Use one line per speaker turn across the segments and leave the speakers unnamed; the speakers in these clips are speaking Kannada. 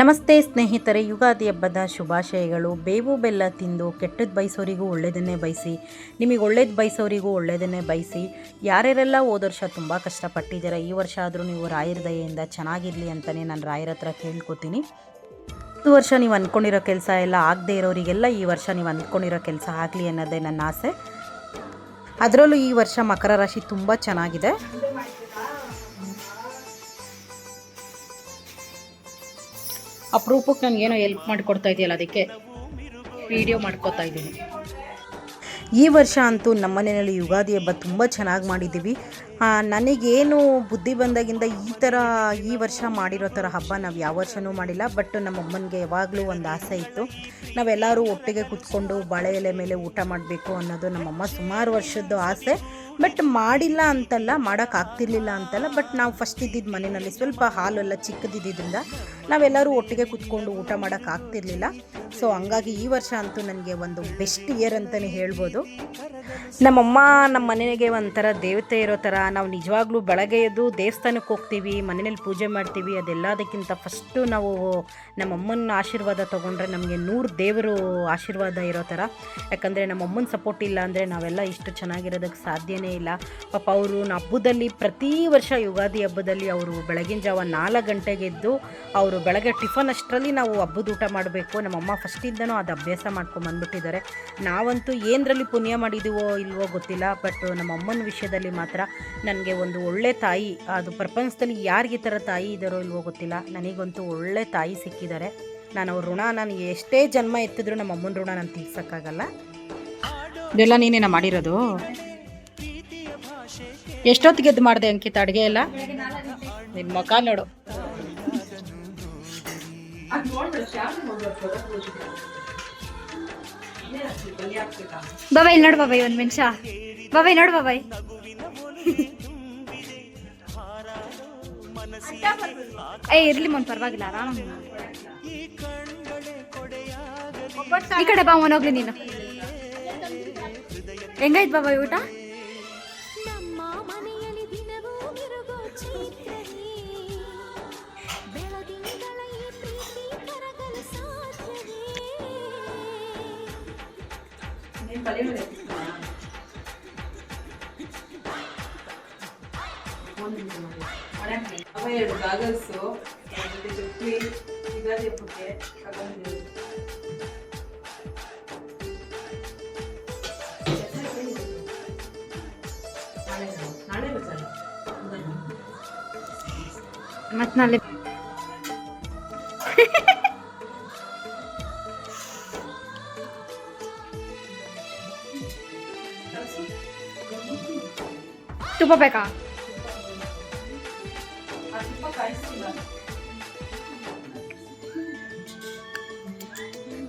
ನಮಸ್ತೆ ಸ್ನೇಹಿತರೆ, ಯುಗಾದಿ ಹಬ್ಬದ ಶುಭಾಶಯಗಳು. ಬೇವು ಬೆಲ್ಲ ತಿಂದು ಕೆಟ್ಟದ್ದು ಬಯಸೋರಿಗೂ ಒಳ್ಳೆಯದನ್ನೇ ಬಯಸಿ, ನಿಮಗೆ ಒಳ್ಳೇದು ಬಯಸೋರಿಗೂ ಒಳ್ಳೆಯದನ್ನೇ ಬಯಸಿ, ಯಾರ್ಯಾರೆಲ್ಲ ಹೋದ ವರ್ಷ ತುಂಬ ಕಷ್ಟಪಟ್ಟಿದ್ದೀರ, ಈ ವರ್ಷ ಆದರೂ ನೀವು ರಾಯರ ದಯೆಯಿಂದ ಚೆನ್ನಾಗಿರಲಿ ಅಂತಲೇ ನಾನು ರಾಯರ ಹತ್ರ ಕೇಳ್ಕೊತೀನಿ. ಈ ವರ್ಷ ನೀವು ಅಂದ್ಕೊಂಡಿರೋ ಕೆಲಸ ಎಲ್ಲ ಆಗದೆ ಇರೋರಿಗೆಲ್ಲ ಈ ವರ್ಷ ನೀವು ಅಂದ್ಕೊಂಡಿರೋ ಕೆಲಸ ಆಗಲಿ ಅನ್ನೋದೇ ನನ್ನ ಆಸೆ. ಅದರಲ್ಲೂ ಈ ವರ್ಷ ಮಕರ ರಾಶಿ ತುಂಬ ಚೆನ್ನಾಗಿದೆ. ಅಪರೂಪಕ್ಕೆ ಏನೋ ಹೆಲ್ಪ್ ಮಾಡಿಕೊಡ್ತಾ ಇದೆಯಲ್ಲ ಅದಕ್ಕೆ. ವಿಡಿಯೋ ಮಾಡ್ಕೋತಾ ಇದ್ದೀನಿ ಈ ವರ್ಷ ಅಂತೂ ನಮ್ಮ ಮನೆಯಲ್ಲಿ ಯುಗಾದಿ ಹಬ್ಬ ತುಂಬ ಚೆನ್ನಾಗಿ ಮಾಡಿದ್ದೀವಿ. ನನಗೇನು ಬುದ್ಧಿ ಬಂದಾಗಿಂದ ಈ ಥರ ಈ ವರ್ಷ ಮಾಡಿರೋ ಥರ ಹಬ್ಬ ನಾವು ಯಾವ ವರ್ಷವೂ ಮಾಡಿಲ್ಲ ಬಟ್ ನಮ್ಮ ಅಮ್ಮನಿಗೆ ಯಾವಾಗಲೂ ಒಂದು ಆಸೆ ಇತ್ತು. ನಾವೆಲ್ಲರೂ ಒಟ್ಟಿಗೆ ಕೂತ್ಕೊಂಡು ಬಾಳೆ ಎಲೆ ಮೇಲೆ ಊಟ ಮಾಡಬೇಕು ಅನ್ನೋದು ನಮ್ಮಮ್ಮ ಸುಮಾರು ವರ್ಷದ್ದು ಆಸೆ. ಬಟ್ ಮಾಡಿಲ್ಲ ಅಂತಲ್ಲ ಮಾಡೋಕ್ಕಾಗ್ತಿರ್ಲಿಲ್ಲ ಅಂತಲ್ಲ ಬಟ್ ನಾವು ಫಸ್ಟ್ ಇದ್ದಿದ್ದು ಮನೆಯಲ್ಲಿ ಸ್ವಲ್ಪ ಹಾಲೆಲ್ಲ ಚಿಕ್ಕದಿದ್ದರಿಂದ ನಾವೆಲ್ಲರೂ ಒಟ್ಟಿಗೆ ಕೂತ್ಕೊಂಡು ಊಟ ಮಾಡೋಕ್ಕಾಗ್ತಿರ್ಲಿಲ್ಲ ಸೊ ಹಂಗಾಗಿ ಈ ವರ್ಷ ಅಂತೂ ನನಗೆ ಒಂದು ಬೆಸ್ಟ್ ಇಯರ್ ಅಂತಲೇ ಹೇಳ್ಬೋದು. ನಮ್ಮಮ್ಮ ನಮ್ಮ ಮನೆಗೆ ಒಂಥರ ದೇವತೆ ಇರೋ ಥರ ನಾವು ನಿಜವಾಗ್ಲೂ ಬೆಳಗ್ಗೆ ಎದ್ದು ದೇವಸ್ಥಾನಕ್ಕೆ ಹೋಗ್ತೀವಿ, ಮನೆಯಲ್ಲಿ ಪೂಜೆ ಮಾಡ್ತೀವಿ, ಅದೆಲ್ಲದಕ್ಕಿಂತ ಫಸ್ಟು ನಾವು ನಮ್ಮಮ್ಮನ ಆಶೀರ್ವಾದ ತೊಗೊಂಡ್ರೆ ನಮಗೆ ನೂರು ದೇವರು ಆಶೀರ್ವಾದ ಇರೋ ಥರ. ಯಾಕಂದರೆ ನಮ್ಮಮ್ಮನ ಸಪೋರ್ಟ್ ಇಲ್ಲ ಅಂದರೆ ನಾವೆಲ್ಲ ಇಷ್ಟು ಚೆನ್ನಾಗಿರೋದಕ್ಕೆ ಸಾಧ್ಯನೇ ಇಲ್ಲ. ಪಾಪ ಅವರು ಹಬ್ಬದಲ್ಲಿ ಪ್ರತಿ ವರ್ಷ ಯುಗಾದಿ ಹಬ್ಬದಲ್ಲಿ ಅವರು ಬೆಳಗಿನ ಜಾವ ನಾಲ್ಕು ಗಂಟೆಗೆ ಎದ್ದು ಅವರು ಬೆಳಗ್ಗೆ ಟಿಫನ್ ಅಷ್ಟರಲ್ಲಿ ನಾವು ಹಬ್ಬದ ಊಟ ಮಾಡಬೇಕು. ನಮ್ಮಮ್ಮ ಫಸ್ಟಿಂದನೂ ಅದು ಅಭ್ಯಾಸ ಮಾಡ್ಕೊಂಡು ಬಂದ್ಬಿಟ್ಟಿದ್ದಾರೆ. ನಾವಂತೂ ಏನರಲ್ಲಿ ಪುಣ್ಯ ಮಾಡಿದ್ದೀವೋ ಇಲ್ವೋ ಗೊತ್ತಿಲ್ಲ ಬಟ್ ನಮ್ಮ ಅಮ್ಮನ ವಿಷಯದಲ್ಲಿ ಮಾತ್ರ ನನಗೆ ಒಂದು ಒಳ್ಳೆ ತಾಯಿ, ಅದು ಪ್ರಪಂಚದಲ್ಲಿ ಯಾರಿಗೆ ಈ ಥರ ತಾಯಿ ಇದ್ದಾರೋ ಇಲ್ವೋ ಗೊತ್ತಿಲ್ಲ. ನನಗಂತೂ ಒಳ್ಳೆ ತಾಯಿ ಸಿಕ್ಕಿದ್ದಾರೆ. ನಾನು ಅವ್ರ ಋಣ, ನಾನು ಎಷ್ಟೇ ಜನ್ಮ ಎತ್ತಿದ್ರು ನಮ್ಮ ಅಮ್ಮನ ಋಣ ನಾನು ತೀರ್ಸೋಕ್ಕಾಗಲ್ಲ. ಇದೆಲ್ಲ ನೀನೇನ ಮಾಡಿರೋದು? ಎಷ್ಟೊತ್ತಿಗೆ ಎದ್ದು ಮಾಡಿದೆ ಅಂಕಿತ ಅಡುಗೆ ಎಲ್ಲ? ನಿನ್ನ ಮುಖ ನೋಡು.
ಬಾಬಾಯ್ ನೋಡು ಬಾಬಾಯ್ ಒಂದು ನಿಮಿಷ. ಬಾಬಾಯ್ ನೋಡು ಬಾಬಾಯ್ ಏ ಇರ್ಲಿ ಮನ್ ಪರವಾಗಿಲ್ಲ ಆರಾಮ ಈ ಕಡೆ ಬಾ ಹೋಗ್ಲಿ ನೀನು. ಹೆಂಗೈತ್ ಬಾಬಾ ಊಟ?
ನಮ್ಮ
ಗಾಗಲ್ಸು ಜೊತೆ ಚಪ್ಪಲಿ ಯುಗಾದಿ ಹಬ್ಬಕ್ಕೆ ತಗೊಂಡಿದ್ದೀವಿ ನಾಳೆ ನಾಳೆ ಸರ್
ಮತ್ ನಾಳೆ ತುಪ್ಪ ಬೇಕಾ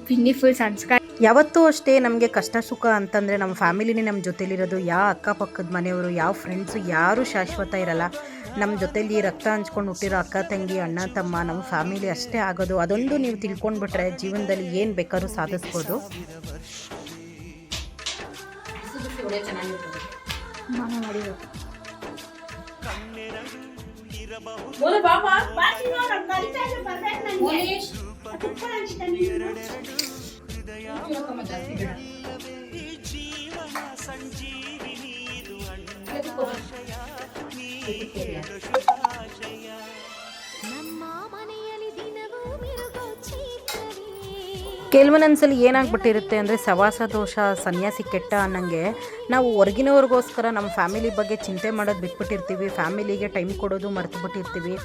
ಪಿನ್ನಿ ಫುಲ್ ಸಂಸ್ಕಾರ
ಯಾವತ್ತೂ ಅಷ್ಟೇ ನಮಗೆ ಕಷ್ಟ ಸುಖ ಅಂತಂದರೆ ನಮ್ಮ ಫ್ಯಾಮಿಲಿನೇ ನಮ್ಮ ಜೊತೆಲಿರೋದು. ಯಾವ ಅಕ್ಕಪಕ್ಕದ ಮನೆಯವರು ಯಾವ ಫ್ರೆಂಡ್ಸು ಯಾರೂ ಶಾಶ್ವತ ಇರಲ್ಲ. ನಮ್ಮ ಜೊತೆಲಿ ರಕ್ತ ಹಂಚ್ಕೊಂಡು ಹುಟ್ಟಿರೋ ಅಕ್ಕ ತಂಗಿ ಅಣ್ಣ ತಮ್ಮ ನಮ್ಮ ಫ್ಯಾಮಿಲಿ ಅಷ್ಟೇ ಆಗೋದು. ಅದೊಂದು ನೀವು ತಿಳ್ಕೊಂಡ್ಬಿಟ್ರೆ ಜೀವನದಲ್ಲಿ ಏನು ಬೇಕಾದ್ರೂ ಸಾಧಿಸ್ಬೋದು.
बोलो बाबा
बाकी ना रंगाली चाहिए परफेक्ट नहीं है। बोलिश अच्छा, अच्छा, अच्छा, अच्छा नहीं है।
ಕೆಲವೊಂದೊಂದ್ಸಲಿ ಏನಾಗ್ಬಿಟ್ಟಿರುತ್ತೆ ಅಂದರೆ ಸವಾಸ, ದೋಷ, ಸನ್ಯಾಸಿ, ಕೆಟ್ಟ ಅನ್ನಂಗೆ ನಾವು ಹೊರಗಿನವ್ರಿಗೋಸ್ಕರ ನಮ್ಮ ಫ್ಯಾಮಿಲಿ ಬಗ್ಗೆ ಚಿಂತೆ ಮಾಡೋದು ಬಿಟ್ಬಿಟ್ಟಿರ್ತೀವಿ. ಫ್ಯಾಮಿಲಿಗೆ ಟೈಮ್ ಕೊಡೋದು ಮರ್ತು ಬಿಟ್ಟಿರ್ತೀವಿ.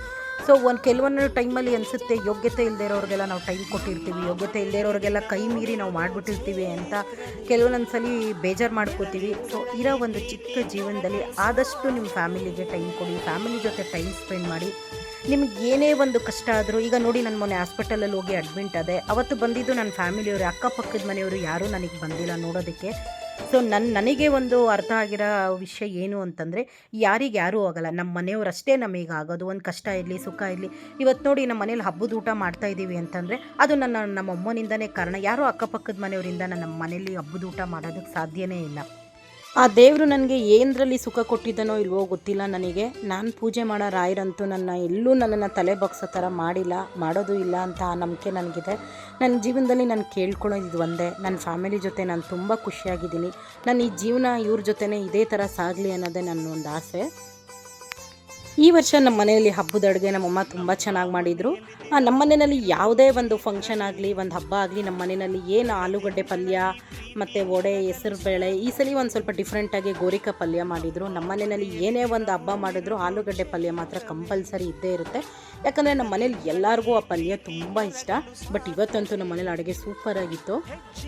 ಸೊ ಒಂದು ಕೆಲವೊಂದು ಟೈಮಲ್ಲಿ ಅನಿಸುತ್ತೆ, ಯೋಗ್ಯತೆ ಇಲ್ಲದೆ ಇರೋರಿಗೆಲ್ಲ ನಾವು ಟೈಮ್ ಕೊಟ್ಟಿರ್ತೀವಿ. ಯೋಗ್ಯತೆ ಇಲ್ಲದೆ ಇರೋರಿಗೆಲ್ಲ ಕೈ ಮೀರಿ ನಾವು ಮಾಡಿಬಿಟ್ಟಿರ್ತೀವಿ ಅಂತ ಕೆಲವೊಂದೊಂದ್ಸಲಿ ಬೇಜಾರು ಮಾಡ್ಕೋತೀವಿ. ಸೊ ಇರೋ ಒಂದು ಚಿಕ್ಕ ಜೀವನದಲ್ಲಿ ಆದಷ್ಟು ನಿಮ್ಮ ಫ್ಯಾಮಿಲಿಗೆ ಟೈಮ್ ಕೊಡಿ. ಫ್ಯಾಮಿಲಿ ಜೊತೆ ಟೈಮ್ ಸ್ಪೆಂಡ್ ಮಾಡಿ. ನಿಮ್ಗೆ ಏನೇ ಒಂದು ಕಷ್ಟ ಆದರೂ, ಈಗ ನೋಡಿ ನಾನು ಮೊನ್ನೆ ಹಾಸ್ಪಿಟಲಲ್ಲಿ ಹೋಗಿ ಅಡ್ಮಿಂಟ್ ಅದೇ ಅವತ್ತು ಬಂದಿದ್ದು ನನ್ನ ಫ್ಯಾಮಿಲಿಯವರು ಅಕ್ಕಪಕ್ಕದ ಮನೆಯವರು ಯಾರೂ ನನಗೆ ಬಂದಿಲ್ಲ ನೋಡೋದಕ್ಕೆ. ಸೊ ನನ್ನ ನನಗೆ ಒಂದು ಅರ್ಥ ಆಗಿರೋ ವಿಷಯ ಏನು ಅಂತಂದರೆ, ಯಾರಿಗೆ ಯಾರೂ ಆಗಲ್ಲ. ನಮ್ಮ ಮನೆಯವರಷ್ಟೇ ನಮಗೆ ಆಗೋದು. ಒಂದು ಕಷ್ಟ ಇರಲಿ, ಸುಖ ಇರಲಿ. ಇವತ್ತು ನೋಡಿ ನಮ್ಮ ಮನೇಲಿ ಹಬ್ಬದ ಊಟ ಮಾಡ್ತಾ ಇದ್ದೀವಿ ಅಂತಂದರೆ, ಅದು ನನ್ನ, ನಮ್ಮ ಅಮ್ಮನಿಂದನೇ ಕಾರಣ. ಯಾರೋ ಅಕ್ಕಪಕ್ಕದ ಮನೆಯವರಿಂದ ನನ್ನ ಮನೇಲಿ ಹಬ್ಬದ ಊಟ ಮಾಡೋದಕ್ಕೆ ಸಾಧ್ಯವೇ ಇಲ್ಲ. ಆ ದೇವರು ನನಗೆ ಏನರಲ್ಲಿ ಸುಖ ಕೊಟ್ಟಿದ್ದನೋ ಇಲ್ವೋ ಗೊತ್ತಿಲ್ಲ ನನಗೆ. ನಾನು ಪೂಜೆ ಮಾಡೋ ರಾಯರಂತೂ ನನ್ನ ಎಲ್ಲೂ ನನ್ನನ್ನು ತಲೆ ಬಗ್ಸೋ ಥರ ಮಾಡಿಲ್ಲ, ಮಾಡೋದು ಇಲ್ಲ ಅಂತ ಆ ನಂಬಿಕೆ ನನಗಿದೆ. ನನ್ನ ಜೀವನದಲ್ಲಿ ನಾನು ಕೇಳ್ಕೊಳ್ಳೋದು ಇದು ಒಂದೇ. ನನ್ನ ಫ್ಯಾಮಿಲಿ ಜೊತೆ ನಾನು ತುಂಬ ಖುಷಿಯಾಗಿದ್ದೀನಿ. ನಾನು ಈ ಜೀವನ ಇವ್ರ ಜೊತೆನೇ ಇದೇ ಥರ ಸಾಗಲಿ ಅನ್ನೋದೇ ನನ್ನ ಒಂದು ಆಸೆ. ಈ ವರ್ಷ ನಮ್ಮ ಮನೆಯಲ್ಲಿ ಹಬ್ಬದ ಅಡುಗೆ ನಮ್ಮಮ್ಮ ತುಂಬ ಚೆನ್ನಾಗಿ ಮಾಡಿದರು. ನಮ್ಮ ಮನೆಯಲ್ಲಿ ಯಾವುದೇ ಒಂದು ಫಂಕ್ಷನ್ ಆಗಲಿ, ಒಂದು ಹಬ್ಬ ಆಗಲಿ ನಮ್ಮ ಮನೆಯಲ್ಲಿ ಏನು ಆಲೂಗಡ್ಡೆ ಪಲ್ಯ ಮತ್ತು ವಡೆ, ಹೆಸರು ಬೇಳೆ, ಈ ಸಲ ಒಂದು ಸ್ವಲ್ಪ ಡಿಫ್ರೆಂಟಾಗಿ ಗೋರಿಕಾ ಪಲ್ಯ ಮಾಡಿದರು. ನಮ್ಮ ಮನೆಯಲ್ಲಿ ಏನೇ ಒಂದು ಹಬ್ಬ ಮಾಡಿದ್ರು ಆಲೂಗಡ್ಡೆ ಪಲ್ಯ ಮಾತ್ರ ಕಂಪಲ್ಸರಿ ಇದ್ದೇ ಇರುತ್ತೆ. ಯಾಕಂದರೆ ನಮ್ಮ ಮನೇಲಿ ಎಲ್ಲರಿಗೂ ಆ ಪಲ್ಯ ತುಂಬ ಇಷ್ಟ. ಬಟ್ ಇವತ್ತಂತೂ ನಮ್ಮ ಮನೇಲಿ ಅಡುಗೆ ಸೂಪರಾಗಿತ್ತು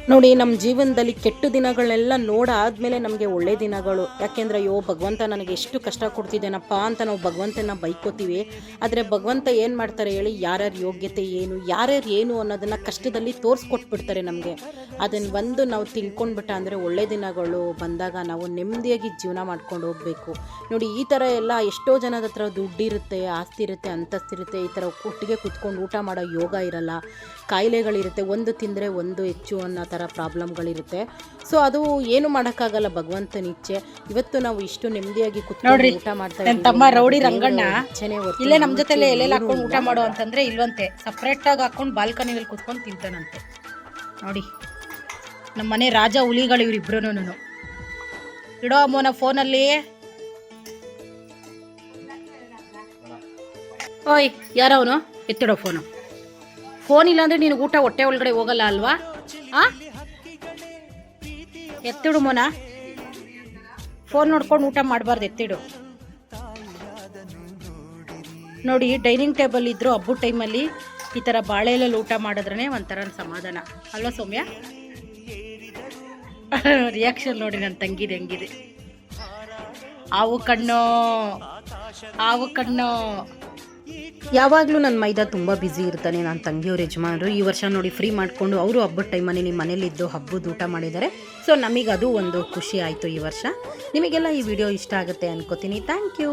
ನೋಡಿ ನಮ್ಮ ಜೀವನದಲ್ಲಿ ಕೆಟ್ಟ ದಿನಗಳೆಲ್ಲ ನೋಡಾದ್ಮೇಲೆ ನಮಗೆ ಒಳ್ಳೆ ದಿನಗಳು. ಯಾಕೆಂದರೆ, ಅಯ್ಯೋ, ಭಗವಂತ ನನಗೆ ಎಷ್ಟು ಕಷ್ಟ ಕೊಡ್ತಿದ್ದೇನಪ್ಪ ಅಂತ ನಾವು ಭಗವಂತನ ಬೈಕೋತೀವಿ. ಆದರೆ ಭಗವಂತ ಏನು ಮಾಡ್ತಾರೆ ಹೇಳಿ, ಯಾರ್ಯಾರ ಯೋಗ್ಯತೆ ಏನು, ಯಾರ್ಯಾರು ಏನು ಅನ್ನೋದನ್ನು ಕಷ್ಟದಲ್ಲಿ ತೋರಿಸ್ಕೊಟ್ಬಿಡ್ತಾರೆ ನಮಗೆ. ಅದನ್ನು ಒಂದು ನಾವು ತಿಳ್ಕೊಂಡ್ಬಿಟ್ಟ ಅಂದರೆ ಒಳ್ಳೆ ದಿನಗಳು ಬಂದಾಗ ನಾವು ನೆಮ್ಮದಿಯಾಗಿ ಜೀವನ ಮಾಡ್ಕೊಂಡು ಹೋಗಬೇಕು. ನೋಡಿ ಈ ಥರ ಎಲ್ಲ ಎಷ್ಟೋ ಜನದ ಹತ್ರ ದುಡ್ಡಿರುತ್ತೆ ಆಸ್ತಿ ಇರುತ್ತೆ ಅಂತಸ್ತಿರುತ್ತೆ ಈ ಥರ ಒಟ್ಟಿಗೆ ಕುತ್ಕೊಂಡು ಊಟ ಮಾಡೋ ಯೋಗ ಇರಲ್ಲ ಕಾಯಿಲೆಗಳಿರುತ್ತೆ ಒಂದು ತಿಂದರೆ ಒಂದು ಹೆಚ್ಚು ಅನ್ನೋ ಥರ ಪ್ರಾಬ್ಲಮ್ಗಳಿರುತ್ತೆ. ಸೊ ಅದು ಏನು ಮಾಡೋಕ್ಕಾಗಲ್ಲ ಭಗವಂತನ ಇಚ್ಛೆ ಇವತ್ತು ನಾವು ಇಷ್ಟು ನೆಮ್ಮದಿಯಾಗಿ ಕುತ್ಕೊಂಡು ಊಟ ಮಾಡ್ತಾ.
ತಮ್ಮ ರೌಡಿ ರಂಗಣ್ಣ ಇಲ್ಲೇ ನಮ್ಮ
ಜೊತೆಲೇ
ಜೊತೆಲೆ
ಇಚ್ಛೆ
ಎಲೆಲಿ
ಏನೂ
ಹಾಕೊಂಡು ಊಟ. ಮಾಡು ಅಂತಂದ್ರೆ ಇಲ್ವಂತೆ. ಸಪ್ರೇಟಾಗಿ ಹಾಕೊಂಡು ಬಾಲ್ಕನಿಯಲ್ಲಿ ಕುತ್ಕೊಂಡು ತಿಂತಾನಂತೆ. ನೋಡಿ. ನಮ್ಮ ಮನೆ ರಾಜ ಹುಲಿಗಳು ಇವರಿಬ್ರು ಇಡೋ ಅಮ್ಮನ ಫೋನಲ್ಲಿ. ಓಯ್, ಯಾರವನು? ಎತ್ತಿಡೋ ಫೋನು. ಫೋನ್ ಇಲ್ಲ ಅಂದ್ರೆ ನೀನು ಊಟ ಹೊಟ್ಟೆ ಒಳಗಡೆ ಹೋಗಲ್ಲ ಅಲ್ವಾ? ಆ? ಎತ್ತಿಡು ಮೋನ. ಫೋನ್ ನೋಡ್ಕೊಂಡು ಊಟ ಮಾಡಬಾರ್ದು, ಎತ್ತಿಡು. ನೋಡಿ, ಡೈನಿಂಗ್ ಟೇಬಲ್ ಇದ್ರು ಹಬ್ಬದ ಟೈಮಲ್ಲಿ ಈ ಥರ ಬಾಳೆ ಎಲೆಲಿ ಊಟ ಮಾಡಿದ್ರೆ ಒಂಥರ ಸಮಾಧಾನ. ಅಲ್ವಾ ಸೌಮ್ಯ? ರಿಯಾಕ್ಷನ್ ನೋಡಿ ನನ್ನ ತಂಗಿದೆ ಹೆಂಗಿದೆ. ಹಾವು ಕಣ್ಣು ಹಾವು ಕಣ್ಣು.
ಯಾವಾಗಲೂ ನನ್ನ ಮೈದಾ ತುಂಬ ಬ್ಯುಸಿ ಇರ್ತಾನೆ ನನ್ನ ತಂಗಿಯವ್ರ ಯಜಮಾನರು. ಈ ವರ್ಷ ನೋಡಿ ಫ್ರೀ ಮಾಡಿಕೊಂಡು ಅವರು ಹಬ್ಬದ ಟೈಮಲ್ಲಿ ನಿಮ್ಮ ಮನೇಲಿದ್ದು ಹಬ್ಬದ ಊಟ ಮಾಡಿದ್ದಾರೆ ಸೊ ನಮಗೆ ಅದು ಒಂದು ಖುಷಿ ಆಯಿತು ಈ ವರ್ಷ. ನಿಮಗೆಲ್ಲ ಈ ವಿಡಿಯೋ ಇಷ್ಟ ಆಗುತ್ತೆ ಅನ್ಕೋತೀನಿ. Thank you